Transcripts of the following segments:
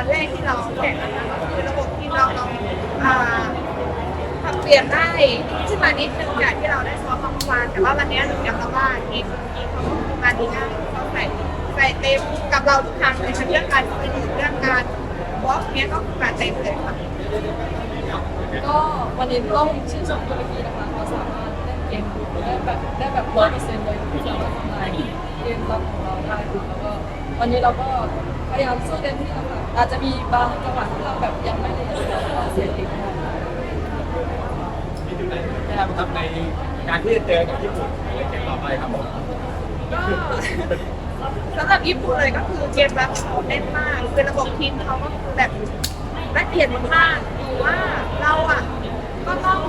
ันแรกที่เราแข่งนะคะก็คือระบบที่เราเอ่ทำเปลี่ยนได้ขึ้นมานิดนึงจากที่เราได้ซ้อมมาเมื่อวานแต่ว่าวันนี้หนูยอมรับว่าทีมทีเขาทำงานดีมากเขาใส่ใส่เต็มกับเราทุกครั้งในเรื่องการสนุกเรื่องการบล็อกเนี้ยก็คือการเต็มเลยค่ะก็วันนี้ต้องชื่นชมตุรกีนะคะเขาสามารถเล่นเกมได้แบบได้แบบร้อยเปอร์เซ็นต์เลยสามารถทำลายเกมรับของเราได้แล้วก็วันนี้เราก็ พยายามสู้เต็มที่แล้วค่ะอาจจะมีบางจังหวะที่เราแบบยังไม่ได้ว่าเสียทีค่ะมีจุดไหนที่ไม่ได้ทำในการที่จะเจอกับญี่ปุ่นในเกมต่อไปครับผมก็สำหรับญี่ปุ่นเลยก็คือเกมรับเขาเล่นมากคือระบบทีมเขาก็คือแบบละเอียดมากๆหรือว่าเราอะก็ต้อง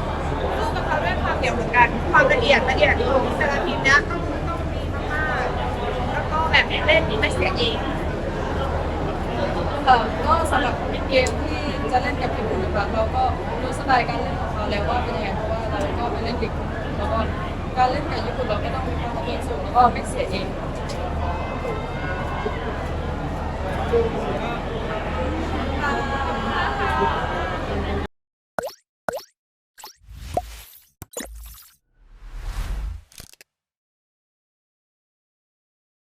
สู้กับเขาด้วยความเหนียวเหมือนกัน ความละเอียดละเอียดของแต่ละทีมเนี้ยต้องต้องมีมากๆแล้วก็แบบเล่นไม่เสียเอง ค่ะก็สำหรับเกมที่จะเล่นกับญี่ปุ่นนะคะเราก็รู้สไตล์การเล่นของเขาแล้วว่าเป็นยังไงเพราะว่าเราก็ไปเล่นบิ๊กแล้วก็การเล่นกับญี่ปุ่นเราก็ต้องมีความเอียดสูงแล้วก็ไม่เสียเอง